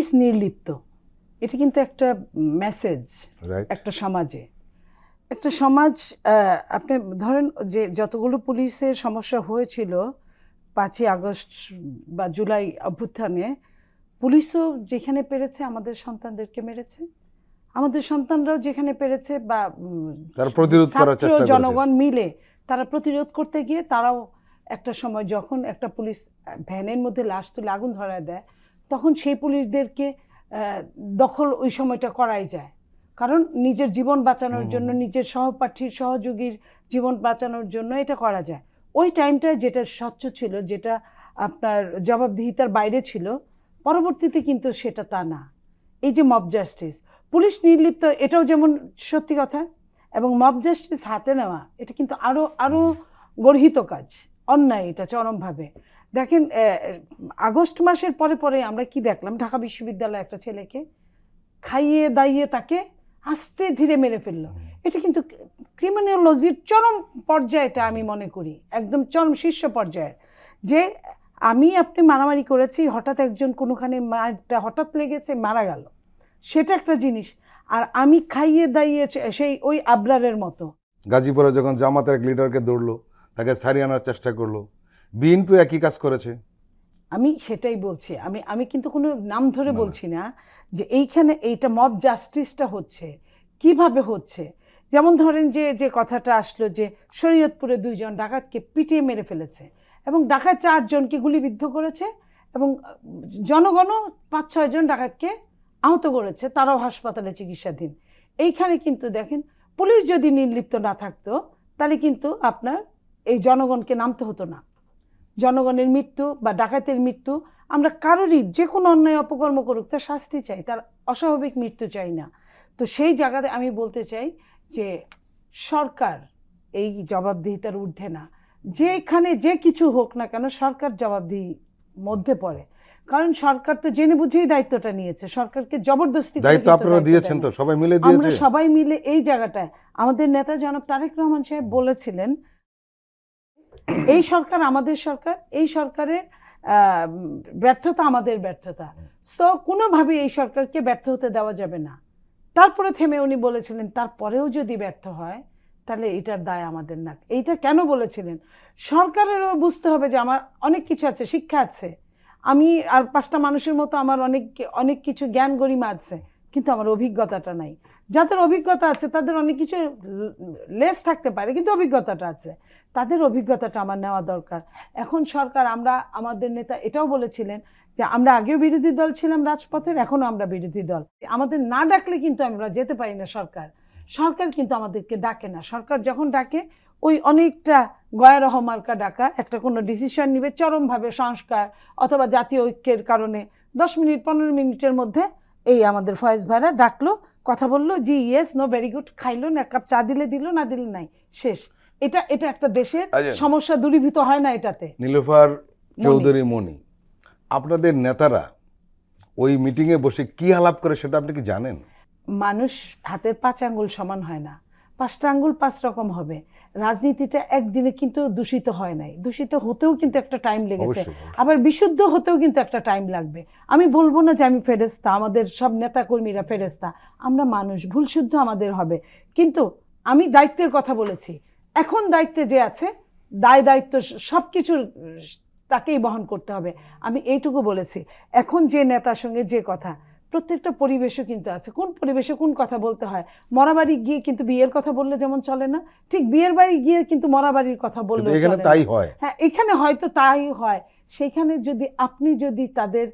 Police নির্লিপ্ত। এটা কিন্তু একটা মেসেজ একটা সমাজে। একটা সমাজ আপনি ধরেন যে যতগুলো পুলিশের সমস্যা হয়েছিল পাঁচই আগস্ট বা জুলাই অভ্যুত্থানে পুলিশও যেখানে পেরেছে আমাদের সন্তানদেরকে মেরেছে। আমাদের সন্তানরাও যেখানে পেরেছে বা প্রতিরোধ জনগণ মিলে তারা প্রতিরোধ করতে গিয়ে তারাও একটা সময় যখন একটা পুলিশ ভ্যানের মধ্যে লাশ তুলে আগুন ধরায় দেয় তখন সেই পুলিশদেরকে দখল ওই সময়টা করাই যায়। কারণ নিজের জীবন বাঁচানোর জন্য নিজের সহপাঠীর সহযোগীর জীবন বাঁচানোর জন্য এটা করা যায়। ওই টাইমটায় যেটা স্বচ্ছ ছিল যেটা আপনার জবাবদিহিতার বাইরে ছিল পরবর্তীতে কিন্তু সেটা তা না। এই যে মব জাস্টিস পুলিশ নির্লিপ্ত এটাও যেমন সত্যি কথা এবং মব জাস্টিস হাতে নেওয়া এটা কিন্তু আরও আরও গর্হিত কাজ অন্যায় এটা চরমভাবে। দেখেন আগস্ট মাসের পরে পরে আমরা কি দেখলাম? ঢাকা বিশ্ববিদ্যালয়ে একটা ছেলেকে খাইয়ে দাইয়ে তাকে আস্তে ধীরে মেরে ফেলল। এটা কিন্তু ক্রিমিনোলজির চরম পর্যায়টা আমি মনে করি। একদম চরম শীর্ষ পর্যায়ের। যে আমি আপনি মারামারি করেছি হঠাৎ একজন কোনোখানে মারটা হঠাৎ লেগেছে মারা গেল। সেটা একটা জিনিস। আর আমি খাইয়ে দাইয়ে সেই ওই আবরারের মতো। গাজীপুরে যখন জামাতের এক লিডারকে দৌড়লো তাকে সারিয়ে আনার চেষ্টা করল বিএনপি একই কাজ করেছে। আমি সেটাই বলছি আমি আমি কিন্তু কোনো নাম ধরে। বলছি না যে এইখানে এইটা মব জাস্টিসটা হচ্ছে কীভাবে হচ্ছে? যেমন ধরেন যে যে কথাটা আসলো যে শরীয়তপুরে দুইজন ডাকাতকে পিটিয়ে মেরে ফেলেছে এবং ডাকাত চারজনকে গুলিবিদ্ধ করেছে এবং জনগণও পাঁচ ছয়জন ডাকাতকে আহত করেছে তারাও হাসপাতালে চিকিৎসাধীন। এইখানে কিন্তু দেখেন পুলিশ যদি নির্লিপ্ত না থাকতো তাহলে কিন্তু আপনার এই জনগণকে নামতে হতো না। জনগণের মৃত্যু বা ডাকাতের মৃত্যু আমরা কারোরই যে কোনো অন্যায় অপকর্ম করুক তার শাস্তি চাই তার অস্বাভাবিক মৃত্যু চাই না। তো সেই জায়গাতে আমি বলতে চাই যে সরকার এই জবাবদিহিতার ঊর্ধ্বে না। যেখানে যে কিছু হোক না কেন সরকার জবাবদিহি মধ্যে পড়ে। কারণ সরকার তো জেনে বুঝেই দায়িত্বটা নিয়েছে সরকারকে জবরদস্তি দায়িত্ব আপনারা দিয়েছেন তো সবাই মিলে আমরা সবাই মিলে এই জায়গাটায় আমাদের নেতা জনাব তারেক রহমান সাহেব বলেছিলেন এই সরকার আমাদের সরকার, এই সরকারের ব্যর্থতা আমাদের ব্যর্থতা। তো কোনোভাবে এই সরকারকে ব্যর্থ হতে দেওয়া যাবে না। তারপরে থেমে উনি বলেছিলেন, তারপরেও যদি ব্যর্থ হয়, তাহলে এটার দায় আমাদের না। এইটা কেন বলেছিলেন? সরকারেরও বুঝতে হবে যে আমার অনেক কিছু আছে, শিক্ষা আছে। আমি আর পাঁচটা মানুষের মতো আমার অনেক অনেক কিছু জ্ঞান গরিমা আছে, কিন্তু আমার অভিজ্ঞতাটা নাই। যাদের অভিজ্ঞতা আছে, তাদের অনেক কিছু লেস থাকতে পারে, কিন্তু অভিজ্ঞতাটা আছে। তাদের অভিজ্ঞতাটা আমার নেওয়া দরকার। এখন সরকার, আমরা, আমাদের নেতা এটাও বলেছিলেন যে, আমরা আগেও বিরোধী দল ছিলাম রাজপথের, এখনও আমরা বিরোধী দল। আমাদের না ডাকলে কিন্তু আমরা যেতে পারি না সরকার। সরকার কিন্তু আমাদেরকে ডাকে না। সরকার যখন ডাকে, ওই অনেকটা গয়া রহমার্কা ডাকা, একটা কোনো ডিসিশন নিবে চরমভাবে সংস্কার অথবা জাতীয় ঐক্যের কারণে দশ মিনিট, পনেরো মিনিটের মধ্যে এই আমাদের ফয়েজ ভাইরা ডাকলো কথা বলল জি ইয়েস নো ভেরি গুড খাইলো না কাপ চা দিলে দিল না দিলে নাই শেষ। এটা এটা একটা দেশের আচ্ছা। সমস্যা দূরীভূত হয় না এটাতে। নীলুফার চৌধুরী মণি আপনাদের নেতারা ওই মিটিংয়ে বসে কি আলাপ করে সেটা আপনি কি জানেন? মানুষ হাতের পাঁচ আঙ্গুল সমান হয় না। পাঁচটা আঙ্গুল পাঁচ রকম হবে। রাজনীতিটা একদিনে কিন্তু দূষিত হয় নাই। দূষিত হতেও কিন্তু একটা টাইম লেগেছে। আবার বিশুদ্ধ হতেও কিন্তু একটা টাইম লাগবে। আমি বলব না যে আমি ফেরেস্তা আমাদের সব নেতা কর্মীরা ফেরেস্তা আমরা মানুষ ভুল শুদ্ধ আমাদের হবে। কিন্তু আমি দায়িত্বের কথা বলেছি। এখন দায়িত্বে যে আছে দায় দায়িত্ব সব কিছুর তাকেই বহন করতে হবে। আমি এইটুকু বলেছি। এখন যে নেতার সঙ্গে যে কথা প্রত্যেকটা পরিবেশও কিন্তু আছে। কোন পরিবেশে কোন কথা বলতে হয়? মরাবাড়ি গিয়ে কিন্তু বিয়ের কথা বললে যেমন চলে না ঠিক বিয়ের বাড়ি গিয়ে কিন্তু মরাবাড়ির কথা বললে এখানে তাই হয়। হ্যাঁ এখানে হয়তো তাই হয়। সেখানে যদি আপনি যদি তাদের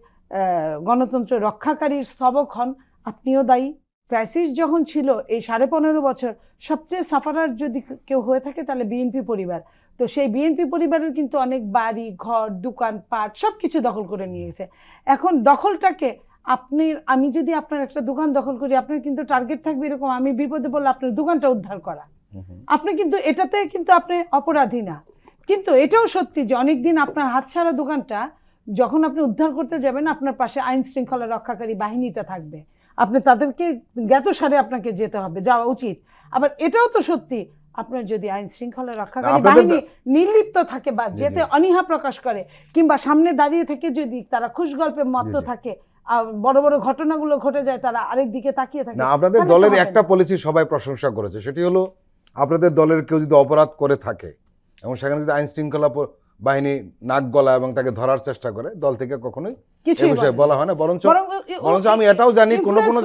গণতন্ত্র রক্ষাকারীর স্তবক হন আপনিও দায়ী। ফ্যাসিস যখন ছিল এই সাড়ে পনেরো বছর সবচেয়ে সাফারার যদি কেউ হয়ে থাকে তাহলে বিএনপি পরিবার। তো সেই বিএনপি পরিবারের কিন্তু অনেক বাড়ি ঘর দোকান পাট সব কিছু দখল করে নিয়েছে। এখন দখলটাকে আপনি আমি যদি আপনার একটা দোকান দখল করি আপনার কিন্তু টার্গেট থাকবে এরকম আমি বিপদে পড়লে আপনার দোকানটা উদ্ধার করা। আপনি কিন্তু এটাতে কিন্তু আপনি অপরাধী না। কিন্তু এটাও সত্যি যে অনেকদিন আপনার হাতছাড়া দোকানটা যখন আপনি উদ্ধার করতে যাবেন আপনার পাশে আইন শৃঙ্খলা রক্ষাকারী বাহিনীটা থাকবে। আপনি তাদেরকে জ্ঞাতসারে আপনাকে যেতে হবে যাওয়া উচিত। আবার এটাও তো সত্যি আপনার যদি আইন শৃঙ্খলা রক্ষাকারী বাহিনী নির্লিপ্ত থাকে বা যেতে। অনীহা প্রকাশ করে কিংবা সামনে দাঁড়িয়ে থেকে যদি তারা খুশ গল্পে মত্ত। থাকে বড় বড় ঘটনাগুলো ঘটে যায় তারা আরেক দিকে তাকিয়ে থাকে। না আপনাদের দলের একটা পলিসি সবাই প্রশংসা করেছে সেটি হলো আপনাদের দলের কেউ যদি অপরাধ করে থাকে এবং সেখানে যদি আইন শৃঙ্খলা বাহিনী নাক গলা এবং তাকে ধরার চেষ্টা করে দল থেকে কখনোই কিছু বলা হয় না বরঞ্চ বরঞ্চ আমি এটাও জানি কোনো কোনো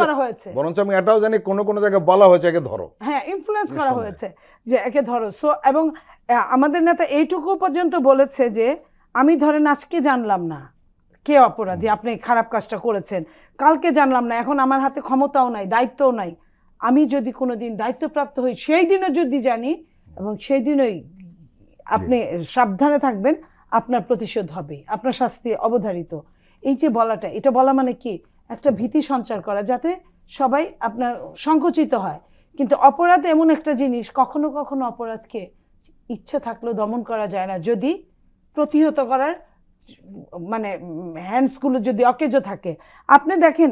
বরঞ্চ আমি এটাও জানি কোনো কোনো জায়গায় বলা হয়েছে একে ধরো। হ্যাঁ ইনফ্লুয়েন্স করা হয়েছে যে একে ধরো। সো এবং আমাদের নেতা এইটুকু পর্যন্ত বলেছে যে আমি ধরেন আজকে জানলাম না কে অপরাধী? আপনি খারাপ কাজটা করেছেন। কালকে জানলাম না এখন আমার হাতে ক্ষমতাও নাই দায়িত্বও নাই। আমি যদি কোনো দিন দায়িত্বপ্রাপ্ত হই সেই দিনও যদি জানি এবং সেই দিনই আপনি সাবধানে থাকবেন আপনার প্রতিশোধ হবে আপনার শাস্তি অবধারিত। এই যে বলাটা এটা বলা মানে কি? একটা ভীতি সঞ্চার করা যাতে সবাই আপনার সংকুচিত হয়। কিন্তু অপরাধ এমন একটা জিনিস কখনো কখনো অপরাধকে ইচ্ছে থাকলেও দমন করা যায় না। যদি প্রতিহত করার মানে হ্যান্ডসগুলো যদি অকেজো থাকে, আপনি দেখেন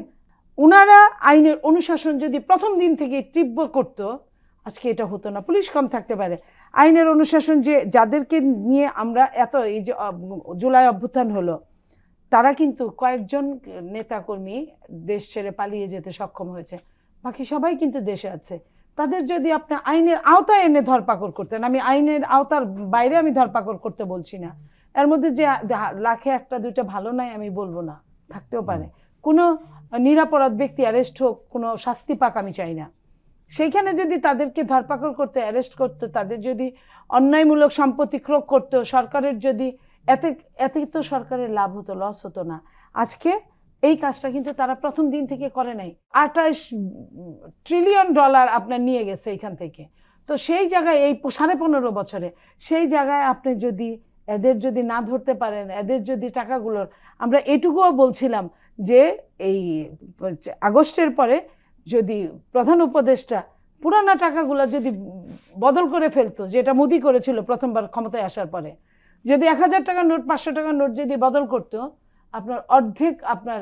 ওনারা আইনের অনুশাসন যদি প্রথম দিন থেকে তীব্র করতো, আজকে এটা হতো না, পুলিশ কম থাকতে পারে। আইনের অনুশাসন যে, যাদেরকে নিয়ে আমরা এত, এই যে জুলাই অভ্যুত্থান হলো, তারা কিন্তু কয়েকজন নেতাকর্মী দেশ ছেড়ে পালিয়ে যেতে সক্ষম হয়েছে। বাকি সবাই কিন্তু দেশে আছে। তাদের যদি আপনি আইনের আওতায় এনে ধরপাকড় করতেন, আমি আইনের আওতার বাইরে আমি ধরপাকড় করতে বলছি না। এর মধ্যে যে লাখে একটা, দুইটা ভালো নাই, আমি বলব না। থাকতেও পারে। কোনো নিরাপরাধ ব্যক্তি অ্যারেস্ট হোক, কোনো শাস্তি পাক আমি চাই না। সেইখানে যদি তাদেরকে ধরপাকড় করতে অ্যারেস্ট করতো, তাদের যদি অন্যায়মূলক সম্পত্তি ক্রোক করতো, সরকারের যদি এতে এতে তো সরকারের লাভ হতো লস হতো না। আজকে এই কাজটা কিন্তু তারা প্রথম দিন থেকে করে নাই। আঠাশ ট্রিলিয়ন ডলার আপনার নিয়ে গেছে এখান থেকে। তো সেই জায়গায় এই সাড়ে পনেরো বছরে, সেই জায়গায় আপনি যদি এদের যদি না ধরতে পারেন, এদের যদি টাকাগুলোর আমরা এটুকুও বলছিলাম যে এই আগস্টের পরে যদি প্রধান উপদেষ্টা পুরানা টাকাগুলো যদি বদল করে ফেলতো, যেটা মোদি করেছিল প্রথমবার ক্ষমতায় আসার পরে, যদি এক হাজার টাকার নোট, পাঁচশো টাকার নোট যদি বদল করতো, আপনার অর্ধেক আপনার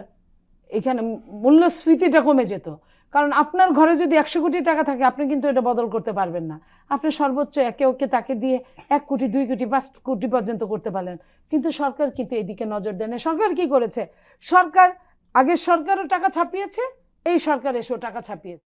এখানে মূল্যস্ফীতিটা কমে যেত। কারণ আপনার ঘরে যদি একশো কোটি টাকা থাকে, আপনি কিন্তু এটা বদল করতে পারবেন না। আপনি সর্বোচ্চ একে ওকে তাকে দিয়ে এক কোটি, দুই কোটি, পাঁচ কোটি পর্যন্ত করতে পারলেন। কিন্তু সরকার কিন্তু এদিকে নজর দেয় না। সরকার কি করেছে? সরকার, আগের সরকারও টাকা ছাপিয়েছে, এই সরকার এসেও টাকা ছাপিয়েছে।